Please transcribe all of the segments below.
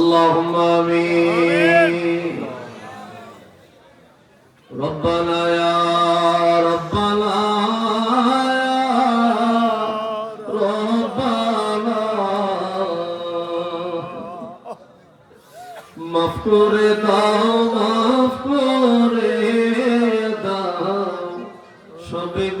اللهم آمين ربنا يا ربنا يا ربنا مفكور داو مفكور داو شبه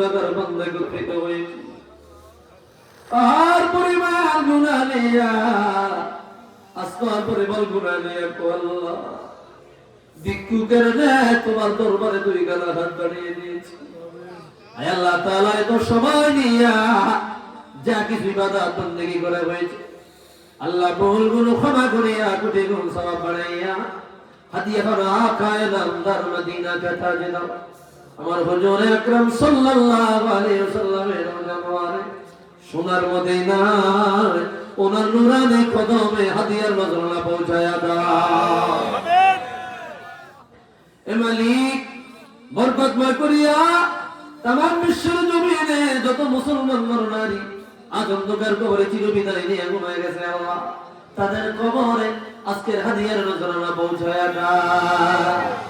গুণাগার বান্দা একত্রিত হয়েছে আর পরিবার গুণা নিয়া, আসমার পরিবার গুণা নিয়া আল্লাহ। ভিক্ষুকের ন্যায় তোমার দরবারে দুই গালা হাত বাড়িয়ে দিয়েছি। আল্লাহ তাআলা, এত সময় নিয়া যা কিছু ইবাদত বন্দেগী করে হয়েছে। আল্লাহ বহুল গুণ ক্ষমা করিয়া কোটি গুণ সওয়াব বাড়াইয়া, হাদিয়া করো আকায় নামদার মদিনা কথা যেতাম আমার হুজুর আকরাম সাল্লাল্লাহু আলাইহি ওয়াসাল্লামের জামারে সোনার মদিনার ওনার নুরানি কদমে হাদিয়ার নজরানা পৌঁছায়া দাও এ মালিক, বরকতময় করিয়া তামাম বিশ্বের জমিনে যত মুসলমান নরনারী আজ অন্ধকার কবরে চিরবিদায় নিয়ে ঘুমায় গেছে আল্লাহ, তাদের কবরে আজকের হাদিয়ার নজরানা পৌঁছায়া দাও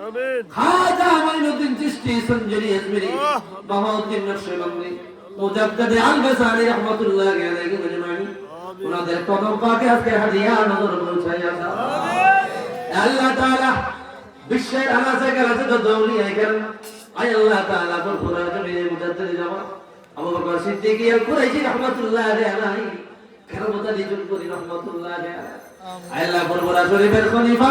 খাজা মাইনুদ্দিন চিশতি সঞ্জরি আজমিরি বাহাউদ্দিন নকশবন্দি মুজাদ্দিদ আল-গসালি রাহমাতুল্লাহ আলাইহি আজমাইন ওনাদের কদম পাকে আজকে হাদিয়া নজর পৌঁছায়া দাও আল্লাহ তাআলা বিশ্বের আনাচে কানাচে যত আউলিয়া কেরাম আয় আল্লাহ তাআলা ফুরফুরা জমিনে মুজাদ্দিদ জামা আবু বকর সিদ্দিক আল কুরাইশি রাহমাতুল্লাহ আলাইহি কেরামতা দিজুল করি রাহমাতুল্লাহ আলাইহি। আল্লাহ ফুরফুরা শরীফের খলিফা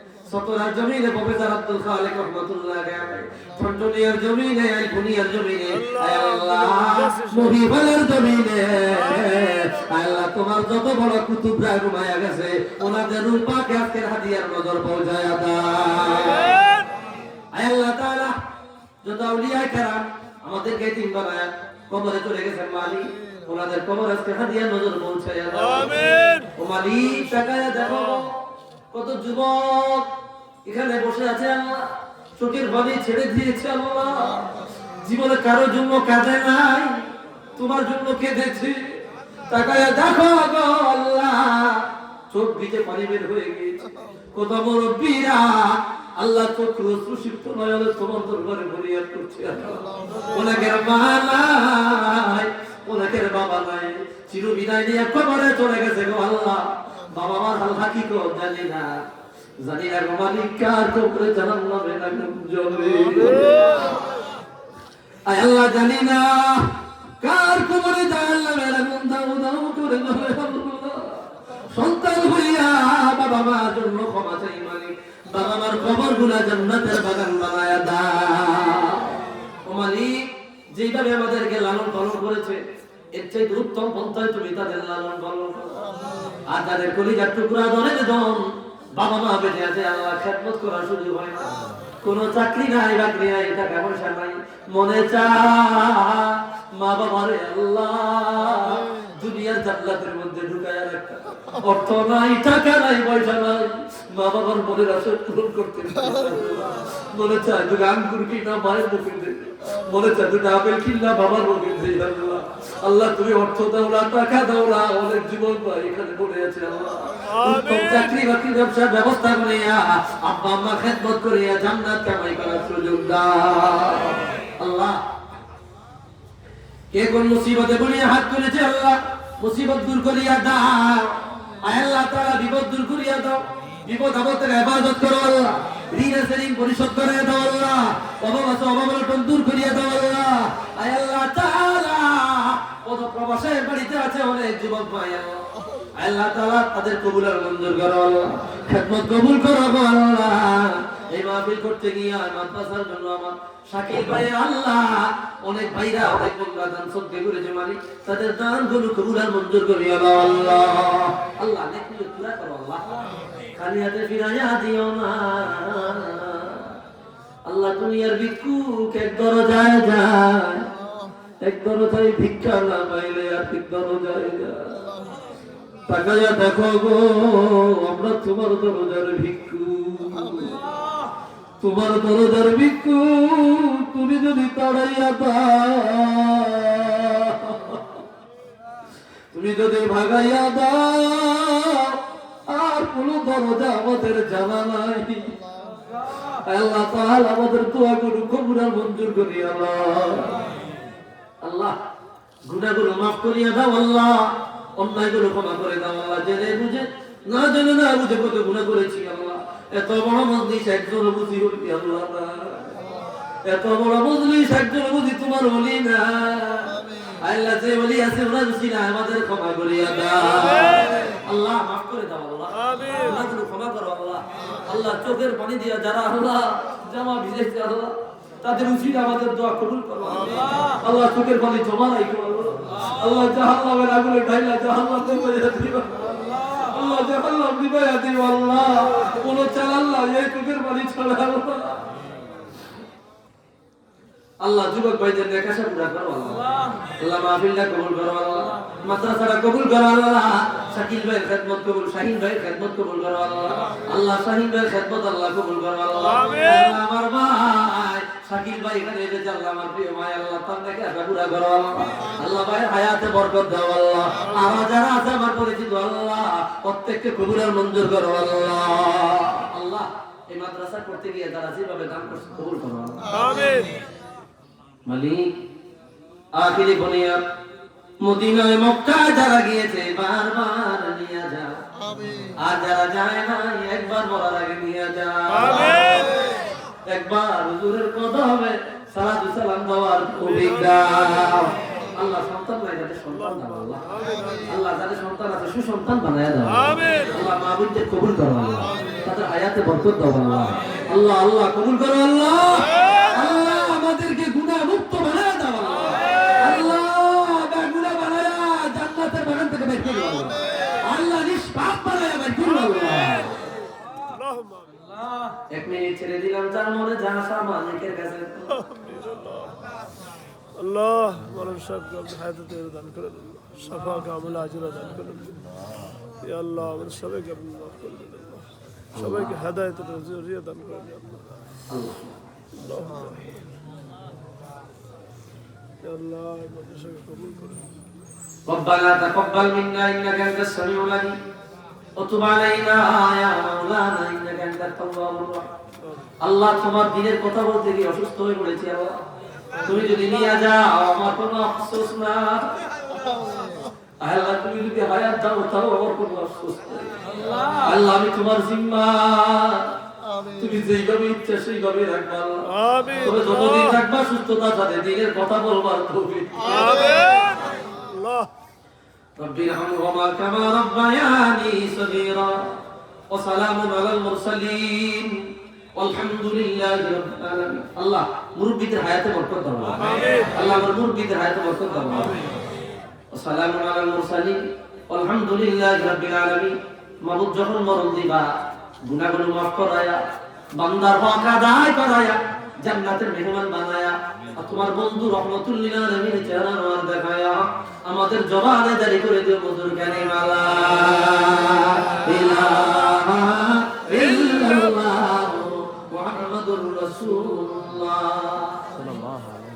সতরার জমিনে প্রফেসর আব্দুল খালিক রহমাতুল্লাহ ফন্টনিয়ার জমিনে আইফুনিয়ার জমিনে আল্লাহ মহিবালের জমিনে। আল্লাহ তোমার যত বড় কুতুবরা ঘুমায়া গেছে ওনাদের রূপাকে আজকের হাতিয়ার নজর পৌঁছায়া দাও। আল্লাহ তাআলা যত আউলিয়া কেরাম আমাদেরকে তিন বানায় কবরে চলে গেছেন মালিক ওনাদের কবর আজকে হাদিয়া নজর পৌঁছায়া দাও। আমিন। ও মালিক তাকায়া দেখো কত যুবক এখানে বসে আছে আল্লাহ। চোখের বাড়ি ছেড়ে দিয়েছে আল্লাহ। জীবনে কারও জন্য কাঁদে নাই, তোমার জন্য কেঁদেছে। তাকায়া দেখো গো আল্লাহ, চোখ ওনাকে মানায় অনেকের বাবা নাই। চির বিদায় নিয়ে কবরে চলে গেছে গো আল্লাহ। বাবা মার হাল হাকিকত জানি না। জানি না মালিক কার কবরে জানাল্লামে না জলে আল্লাহ জানি না কার কবরে জানাল্লামে আগুন দাও দাও করে সন্তান হইয়া বাবা মার জন্য ক্ষমা চাই মালিক। বাবা মার কবরগুলা জান্নাতের বাগান বানায়া দাও ও মালিক যেভাবে আমাদেরকে লালন পালন করেছে, এর চাইতে উত্তম পন্থায় তুমি তাদের লালন পালন করো। আর তাদের কলিজার টুকরা ধরে দন বাবা মা বেঁচে আছে, আল্লাহ খেদমত করা সুযোগ হয় না। কোন চাকরি নাই, বাকরি নাই টাকা পয়সা নাই। মনে চা মা বাবারে আল্লাহ, দুনিয়ার জান্নাতের মধ্যে ঢুকায় রাখা। অর্থ নাই, টাকা নাই, পয়সা নাই। মা বাবার মনের আশা পূরণ করতে মনে চায় দুটো আঙ্গুর কিনা মায়ের মুখে দে মনে চায় দুটো আপেল কিনা বাবার মুখে দে আল্লাহ তুমি অর্থ দাও না টাকা দাও না অনেক জীবন পাই এখানে পড়ে আছে আল্লাহ। চাকরি বাকরি ব্যবসার ব্যবস্থা করিয়া আব্বা আম্মা খেদমত করিয়া জান্নাত কামাই করার সুযোগ দাও। আল্লাহ কে কোন মুসিবতে পড়িয়া হাত তুলেছে আল্লাহ? মুসিবত দূর করিয়া দাও। আয় আল্লাহ তাআলা বিপদ দূর করিয়া দাও। করিয়া অনেক তাদের কবুলের মঞ্জুর করো কবুল করতে গিয়ে মাদ্রাসার জন্য আমার আল্লাহ। অনেক ভাইরা, অনেক বন্ধা দান সদ্য করেছে মানে তাদের দানগুলো কবুল আর মঞ্জুর করি আল্লাহ। আল্লাহ। খালি হাতে ফিরাইয়া দিও না। আল্লাহ দুনিয়ার ভিক্ষুক, এক যায়। এক ভিক্ষা না পাইলে আর ঠিক দরজায় যায়। তাকাইয়া দেখো গো, আমরা তোমার দরজার ভিক্ষু তোমার দরজার ভিক্ষু তুমি যদি তাড়াইয়া তুমি যদি ভাগাইয়া দাও কোন দরজা আমাদের জানা নাই। আল্লাহ তাহলে আমাদের দোয়া করু কবুরা মঞ্জুর করি আল্লাহ। আল্লাহ, গুনাহগুলো মাফ করিয়া দাও আল্লাহ। অন্যায়গুলো ক্ষমা করে দাও আল্লাহ। জেনে বুঝে, না জেনে না বুঝে কত গুণা করেছি আল্লাহ। এত বড় মন্দির একজন বুঝি আল্লাহ। এত বড় মজলিস একজন বুঝি তোমার হলি না। আল্লাহ যে বলি আছে ওরা বুঝি না আমাদের ক্ষমা করিয়া দাও। আল্লাহ মাফ করে দাও আল্লাহ। গুনাহগুলো ক্ষমা করো আল্লাহ। আল্লাহ চোখের পানি দিয়া যারা আল্লাহ জামা ভিজেছে আল্লাহ তাদের উচিত আমাদের দোয়া কবুল করো। আল্লাহ। চোখের পানি জমা রাখো আল্লাহ। আল্লাহ জাহান্নামের আগুনে ঢাইলা জাহান্নাম দিবা। আল্লাহ। জাহান্নাম দিবা দিবা আল্লাহ। কোন চালাল্লাহ এই চোখের পানি ছড়া আল্লাহ। আল্লাহ যুবক ভাইদের নেকাশা পুরা করো আল্লাহ। আল্লাহ মাহফিলটা কবুল করো আল্লাহ। মাদ্রাসাটা কবুল করো আল্লাহ। শাকিল ভাইয়ের খেদমত কবুল শাহিন ভাইয়ের খেদমত কবুল করো আল্লাহ। আল্লাহ শাহিন ভাইয়ের খেদমত আল্লাহ কবুল করো আল্লাহ। আমার ভাই শাকিল ভাই এখানে এসেছে আল্লাহ আমার প্রিয় ভাই আল্লাহ তার নেকাশা পুরা করো আল্লাহ। আল্লাহ ভাইয়ের হায়াতে বরকত দাও আল্লাহ। আর যারা আছে আমার পরিচিত আল্লাহ প্রত্যেককে কবুলের মঞ্জুর করো আল্লাহ। আল্লাহ এই মাদ্রাসা করতে গিয়ে যারা যেভাবে দান করছে কবুল করো আল্লাহ। মালিক আখিরি মদিনায় মক্কায় যারা গিয়েছে বারবার নিয়ে যা আর যারা যায় না একবার বলার আগে নিয়ে যা একবার হুজুরের সালাতু সালাম দেওয়ার অভিজ্ঞতা আল্লাহ সন্তান নাই যাদের সন্তান দাও আল্লাহ। আল্লাহ যাদের সন্তান আছে সুসন্তান বানায় দাও। আল্লাহ কবুল করো আল্লাহ। তাদের আয়াতে বরকত দাও আল্লাহ। আল্লাহ আল্লাহ কবুল করো আল্লাহ। করে দাও আল্লাহ আল্লাহ নিষ্পাপ বানায় বের করে দাও আল্লাহ। এক মিনিট ছেড়ে দিলাম যার মনে যা আসা মালিকের কাছে। আল্লাহ মরণ সাহেবকে আপনি হায়াতে দান করেন সাফা কামল আজরা দান করেন ইয়া আল্লাহ আমাদের সবাইকে আপনি মাফ করে দেন সবাইকে হেদায়তের জরিয়া দান করেন ইয়া আল্লাহ। আল্লাহ আমাদের সবাইকে কবুল করেন ربنا تقبل منا انك انت السميع العليم وتب علينا يا مولانا انك انت التواب الرحيم আল্লাহ তোমার দিনের কথা বলতে গিয়ে অসুস্থ হয়ে পড়েছি আল্লাহ তুমি যদি নিয়ে যাও আমার কোনো আফসোস না আল্লাহ তুমি যদি হায়াত দাও তাও আমার কোনো আফসোস নেই আল্লাহ আমি তোমার জিম্মা তুমি যেইভাবে ইচ্ছা সেইভাবে রাখবা আল্লাহ। আমিন তবে যতদিন থাকবা সুস্থতার সাথে দিনের কথা বলবার তৌফিক আমিন আল্লাহ رب ارحمهما كما ربياني صغيرا وسلام على المرسلين والحمد لله رب العالمين الله মুরব্বিদের হায়াতে বরকত দাও আমিন আল্লাহ আমার মুরব্বিদের হায়াতে বরকত দাও وسلام على المرسلين والحمد لله رب العالمين মাবুদ যখন মরণ দিবা গুনাহগুলো মাফ করায়া বান্দার হক আদায় করায়া জান্নাতের মেহমান বানায়া তোমার বন্ধু রহমতুল্লিল আলামিন চেহারা আমার দেখায়া আমাদের জবানে জারি করে দিও মধুর জ্ঞানে মালা মুহাম্মাদুর রাসূলুল্লাহ।